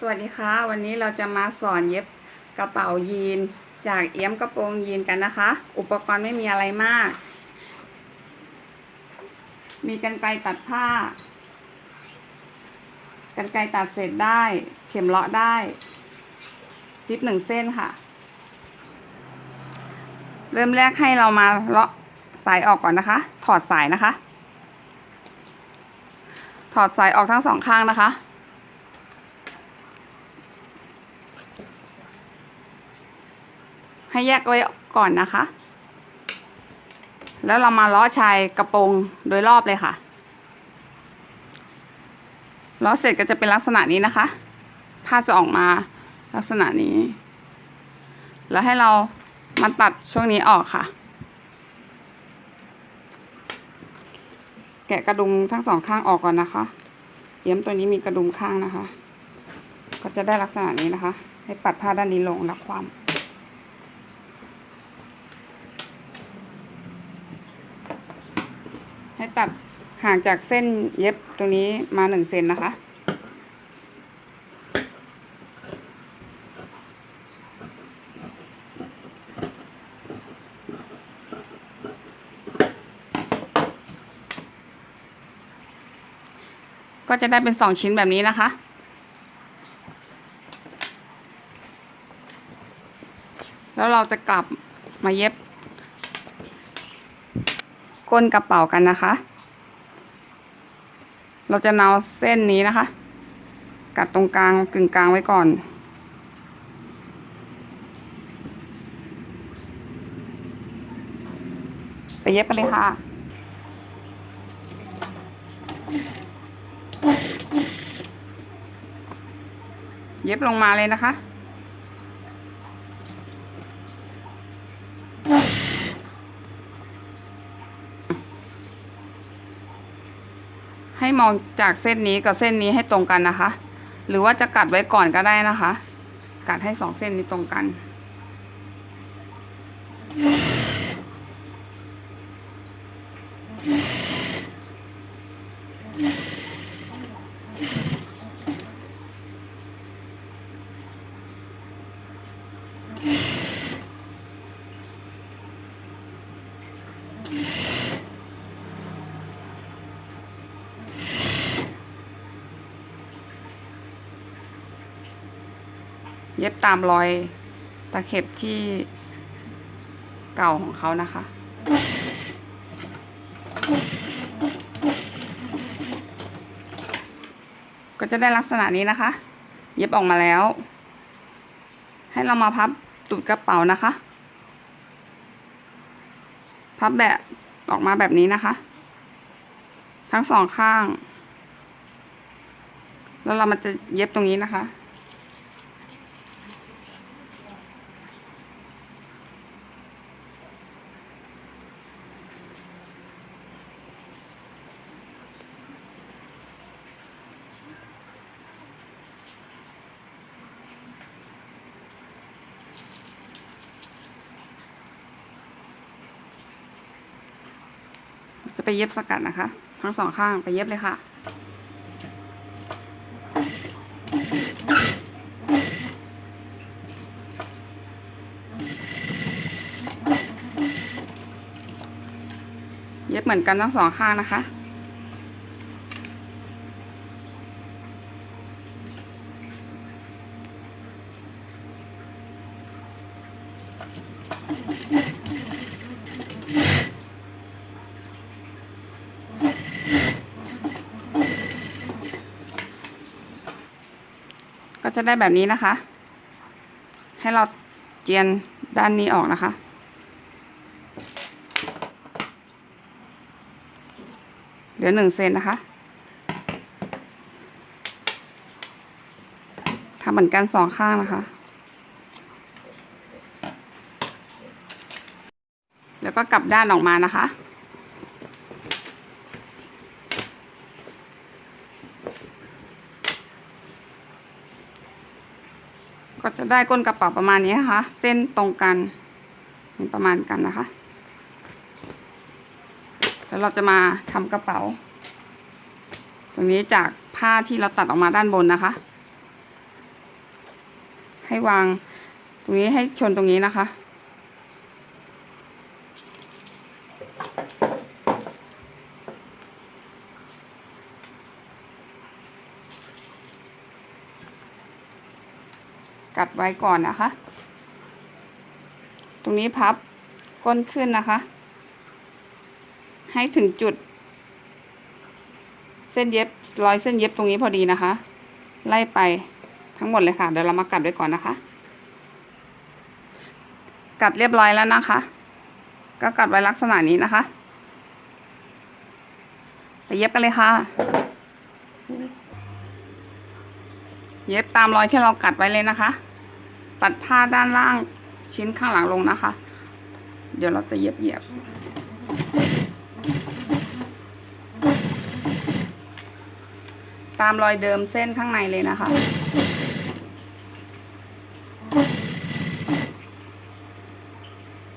สวัสดีค่ะ วันนี้เราจะมาสอนเย็บกระเป๋ายีนจากเอี้ยมกระโปรงยีนกันนะคะ อุปกรณ์ไม่มีอะไรมาก มีกันไกรตัดผ้า กันไกรตัดเศษได้ เข็มเลาะได้ ซิปหนึ่งเส้นค่ะ เริ่มแรกให้เรามาเลาะสายออกก่อนนะคะ ถอดสายนะคะ ถอดสายออกทั้งสองข้างนะคะ ให้แยกไว้ก่อนนะคะ แล้วเรามาล้อชายกระโปรงโดยรอบเลยค่ะ ล้อเสร็จก็จะเป็นลักษณะนี้นะคะ ผ้าจะออกมาลักษณะนี้ แล้วให้เรามาตัดช่วงนี้ออกค่ะ แกะกระดุมทั้งสองข้างออกก่อนนะคะ เย็บตัวนี้มีกระดุมข้างนะคะ ก็จะได้ลักษณะนี้นะคะ ให้ปัดผ้าด้านนี้ลงรับความ ให้ ตัดห่างจากเส้นเย็บตรงนี้มาหนึ่งเซนนะคะ ก็จะได้เป็นสองชิ้นแบบนี้นะคะแล้วเราจะกลับมาเย็บ ก้นกระเป๋ากันนะคะ เราจะเนาเส้นนี้นะคะ กัดตรงกลางกึ่งกลางไว้ก่อน ไปเย็บไปเลยค่ะเย็บลงมาเลยนะคะ มองจากเส้นนี้กับเส้นนี้ให้ตรงกันนะคะ หรือว่าจะกัดไว้ก่อนก็ได้นะคะ กัดให้สองเส้นนี้ตรงกัน เย็บตามรอยตะเข็บที่เก่าของเขานะคะ ก็จะได้ลักษณะนี้นะคะ เย็บออกมาแล้ว ให้เรามาพับตูดกระเป๋านะคะ พับแบบออกมาแบบนี้นะคะ ทั้งสองข้าง แล้วเรามันจะเย็บตรงนี้นะคะ จะไปเย็บสกัดนะคะ ทั้งสองข้างไปเย็บเลยค่ะ เย็บเหมือนกันทั้งสองข้างนะคะ ก็จะได้แบบนี้นะคะ ให้เราเจียนด้านนี้ออกนะคะ เหลือหนึ่งเซนนะคะทำเหมือนกันสองข้างนะคะ แล้วก็กลับด้านออกมานะคะ ก็จะได้ก้นกระเป๋าประมาณนี้นะคะ เส้นตรงกันมีประมาณกันนะคะ แล้วเราจะมาทำกระเป๋า ตรงนี้จากผ้าที่เราตัดออกมาด้านบนนะคะ ให้วางตรงนี้ให้ชนตรงนี้นะคะ ไว้ก่อนนะคะ ตรงนี้พับก้นขึ้นนะคะ ให้ถึงจุด เส้นเย็บร้อยเส้นเย็บตรงนี้พอดีนะคะ ไล่ไปทั้งหมดเลยค่ะ เดี๋ยวเรามากัดไว้ก่อนนะคะ กัดเรียบร้อยแล้วนะคะ ก็กัดไว้ลักษณะนี้นะคะไปเย็บกันเลยค่ะ เย็บตามรอยที่เรากัดไว้เลยนะคะ ปัดผ้าด้านล่างชิ้นข้างหลังลงนะคะ เดี๋ยวเราจะเย็บเยียบตามรอยเดิมเส้นข้างในเลยนะคะ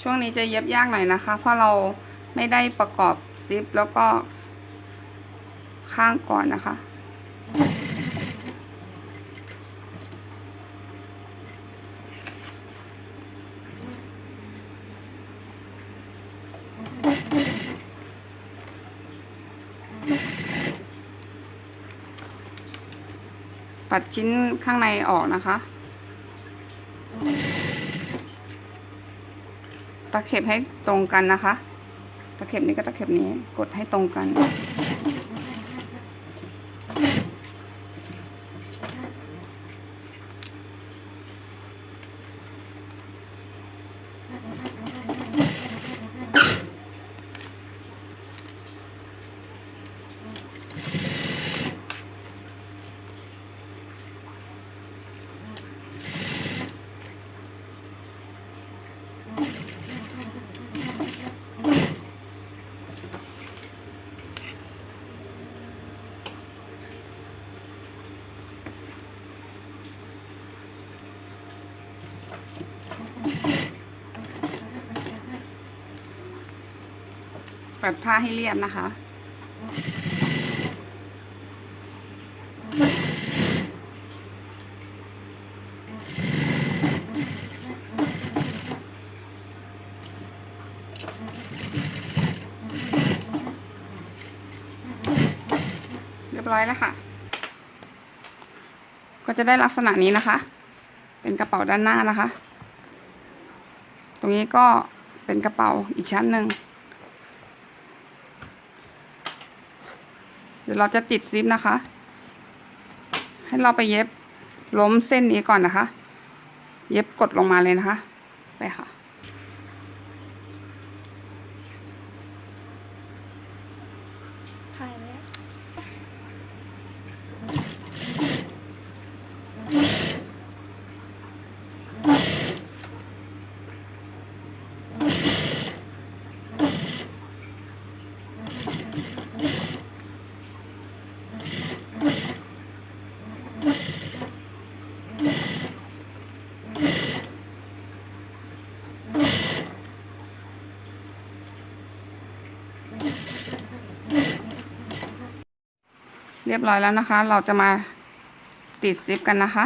ช่วงนี้จะเย็บยากหน่อยนะคะ เพราะเราไม่ได้ประกอบซิปแล้วก็ข้างก่อนนะคะ ปัดชิ้นข้างในออกนะคะ ตะเข็บให้ตรงกันนะคะ ตะเข็บนี้ก็ตะเข็บนี้กดให้ตรงกัน ปัดผ้าให้เรียบนะคะ เรียบร้อยแล้วค่ะ ก็จะได้ลักษณะนี้นะคะ เป็นกระเป๋าด้านหน้านะคะ ตรงนี้ก็เป็นกระเป๋าอีกชั้นหนึ่ง ดี๋ยวเราจะติดซิปนะคะ ให้เราไปเย็บล้มเส้นนี้ก่อนนะคะ เย็บกดลงมาเลยนะคะ ไปค่ะ รียบร้อยแล้วนะคะ เราจะมาติดซิปกันนะคะ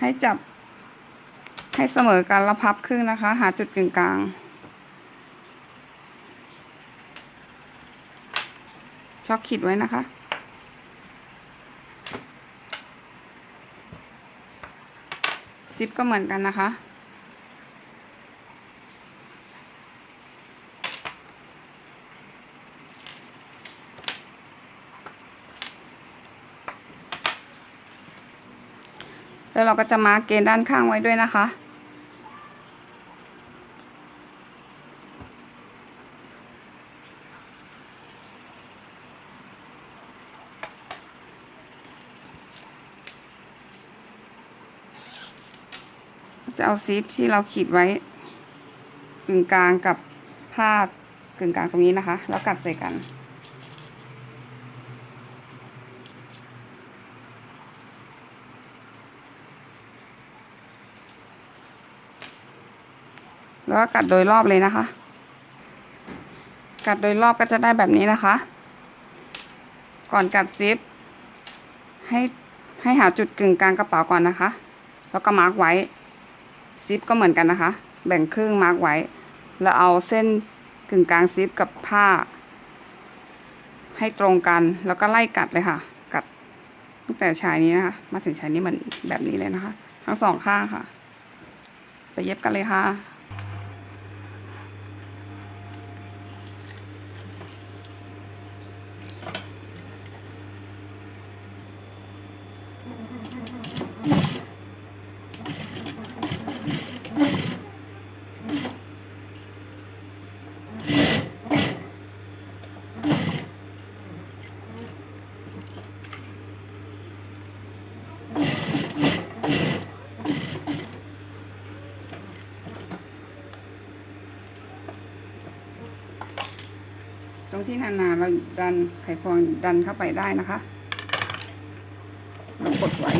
ให้จับ ให้เสมอกันแล้วพับครึ่งนะคะ หาจุดกึ่งกลาง ช็อกขีดไว้นะคะซิปก็เหมือนกันนะคะ แล้วเราก็จะมาเกณฑ์ด้านข้างไว้ด้วยนะคะ จะเอาซิปที่เราขีดไว้กึ่งกลางกับผ้ากึ่งกลางตรงนี้นะคะ แล้วกัดใส่กัน แล้วก็กัดโดยรอบเลยนะคะ กัดโดยรอบก็จะได้แบบนี้นะคะ ก่อนกัดซิป ให้ให้หาจุดกึ่งกลางกระเป๋าก่อนนะคะ แล้วก็มาร์กไว้ซิปก็เหมือนกันนะคะ แบ่งครึ่งมาร์กไว้ แล้วเอาเส้นกึ่งกลางซิปกับผ้า ให้ตรงกันแล้วก็ไล่กัดเลยค่ะ กัดตั้งแต่ชายนี้นะคะ มาถึงชายนี้เหมือนแบบนี้เลยนะคะ ทั้งสองข้างค่ะ ไปเย็บกันเลยค่ะ งที่นานๆเราดันไขควงดันเข้าไปได้นะคะเรากดไว้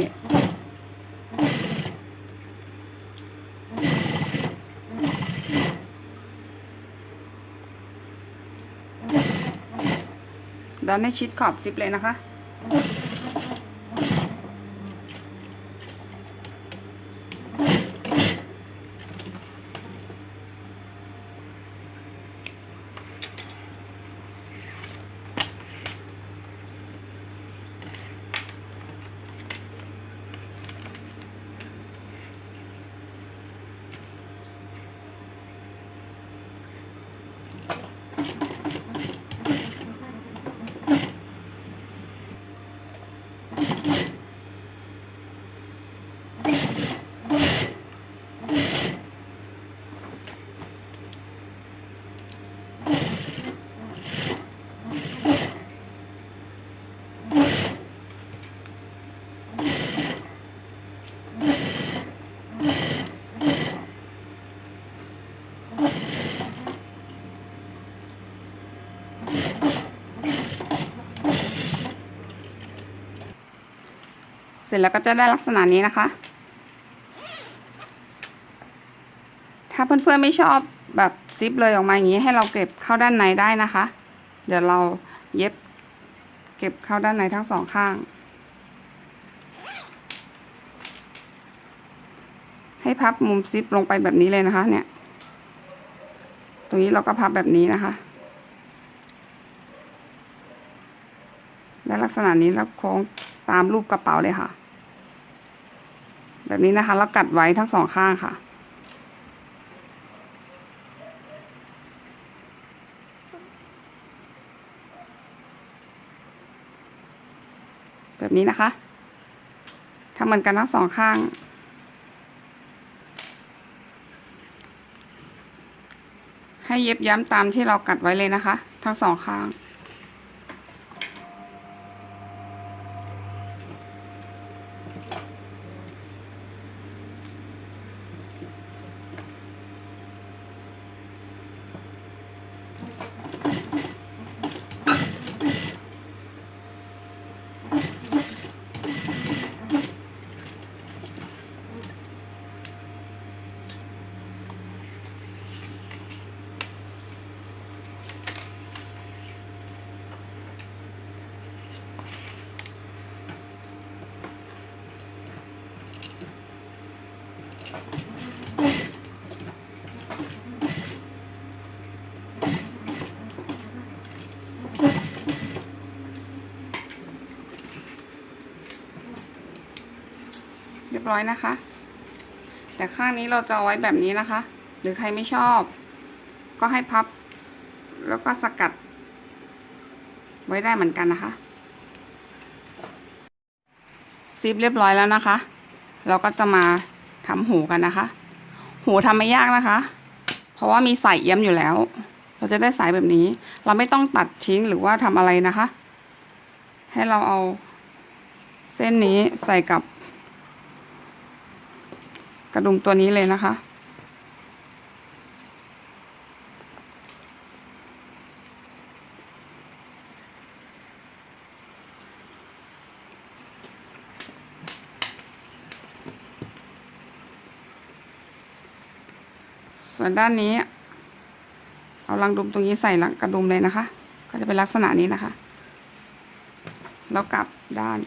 ดันให้ชิดขอบซิปเลยนะคะ เสร็จแล้วก็จะได้ลักษณะนี้นะคะ ถ้าเพื่อนๆไม่ชอบแบบซิปเลยออกมาอย่างนี้ให้เราเก็บเข้าด้านในได้นะคะ เดี๋ยวเราเย็บ เก็บเข้าด้านในทั้งสองข้าง ให้พับมุมซิปลงไปแบบนี้เลยนะคะเนี่ย ตรงนี้เราก็พับแบบนี้นะคะและลักษณะนี้แล้วโค้งตามรูปกระเป๋าเลยค่ะ แบบนี้นะคะแล้วกัดไว้ทั้งสองข้างค่ะ แบบนี้นะคะทำเหมือนกันทั้งสองข้างให้เย็บย้ำตามที่เรากัดไว้เลยนะคะ ทั้งสองข้าง ร้อยนะคะ แต่ข้างนี้เราจะเอาไว้แบบนี้นะคะ หรือใครไม่ชอบ ก็ให้พับ แล้วก็สกัด ไว้ได้เหมือนกันนะคะซิปเรียบร้อยแล้วนะคะ เราก็จะมาทำหูกันนะคะ หูทำไม่ยากนะคะ เพราะว่ามีสายเอี้ยมอยู่แล้ว เราจะได้สายแบบนี้ เราไม่ต้องตัดทิ้งหรือว่าทำอะไรนะคะ ให้เราเอาเส้นนี้ใส่กับ กระดุมตัวนี้เลยนะคะ ส่วนด้านนี้ เอาลังดุมตรงนี้ใส่ลังกระดุมเลยนะคะ ก็จะเป็นลักษณะนี้นะคะ แล้วกลับด้าน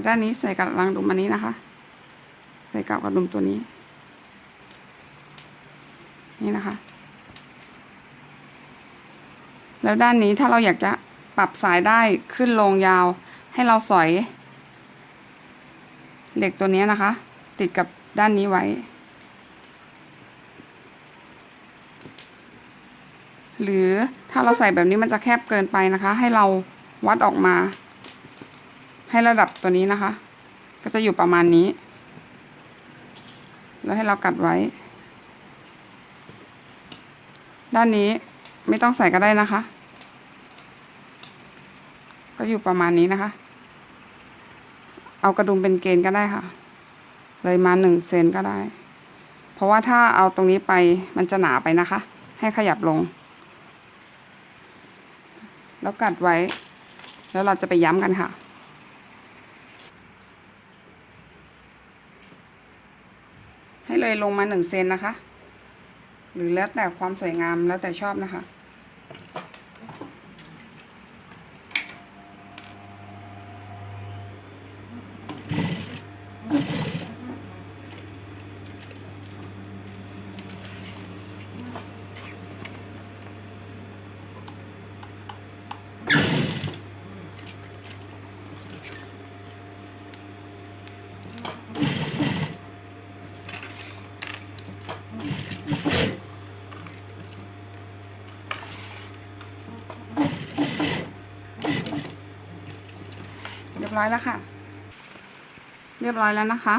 เอาด้านนี้ใส่กับรังดุมอันนี้นะคะ ใส่กับกระดุมตัวนี้ นี่นะคะ แล้วด้านนี้ถ้าเราอยากจะปรับสายได้ขึ้นลงยาว ให้เราสอย เหล็กตัวนี้นะคะ ติดกับด้านนี้ไว้ หรือถ้าเราใส่แบบนี้มันจะแคบเกินไปนะคะ ให้เราวัดออกมา ให้ระดับตัวนี้นะคะ ก็จะอยู่ประมาณนี้ แล้วให้เรากัดไว้ ด้านนี้ไม่ต้องใส่ก็ได้นะคะ ก็อยู่ประมาณนี้นะคะ เอากระดุมเป็นเกณฑ์ก็ได้ค่ะ เลยมาหนึ่งเซนก็ได้ เพราะว่าถ้าเอาตรงนี้ไปมันจะหนาไปนะคะ ให้ขยับลง แล้วกัดไว้ แล้วเราจะไปย้ำกันค่ะ ให้เลงมาหนึ่งเซนนะคะ หรือแล้วแต่ความสวยงามแล้วแต่ชอบนะคะ บร้อยแล้วค่ะ เรียบร้อยแล้วนะคะ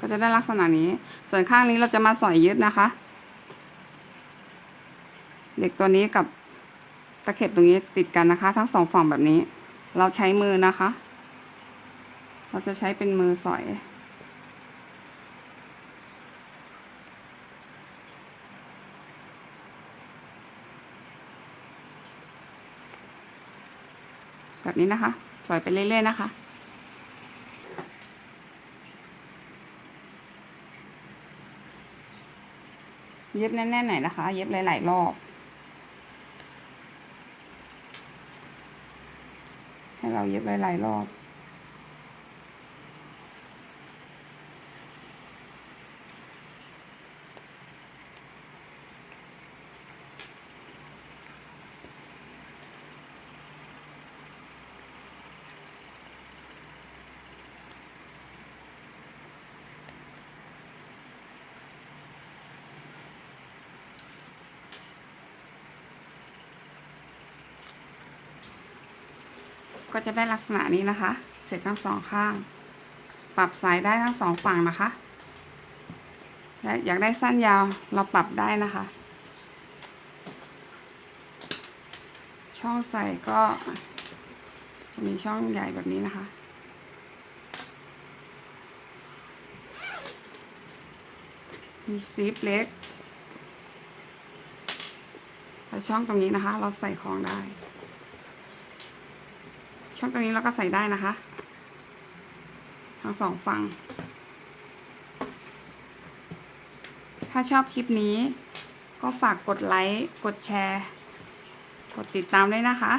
ก็จะได้ลักษณะนี้ ส่วนข้างนี้เราจะมาสอยยึดนะคะเหล็กตัวนี้กับตะเข็บตรงนี้ติดกันนะคะ ทั้งสองฝั่งแบบนี้ เราใช้มือนะคะ เราจะใช้เป็นมือสอยแบบนี้นะคะ สอยไปเรื่อยๆนะคะเย็บแน่นๆหน่อยนะคะ เย็บหลายๆรอบ ให้เราเย็บหลายๆรอบ ก็จะได้ลักษณะนี้นะคะ เสร็จทั้งสองข้าง ปรับสายได้ทั้งสองฝั่งนะคะและอยากได้สั้นยาวเราปรับได้นะคะ ช่องใส่ก็จะมีช่องใหญ่แบบนี้นะคะ มีซิปเล็กและช่องตรงนี้นะคะ เราใส่ของได้ ช่องตรงนี้เราก็ใส่ได้นะคะ ทั้งสองฝั่ง ถ้าชอบคลิปนี้ ก็ฝากกดไลค์ กดแชร์ กดติดตามด้วยนะคะ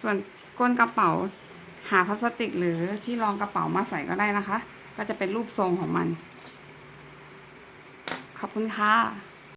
ส่วนก้นกระเป๋าหาพลาสติกหรือที่รองกระเป๋ามาใส่ก็ได้นะคะ ก็จะเป็นรูปทรงของมัน ขอบคุณค่ะ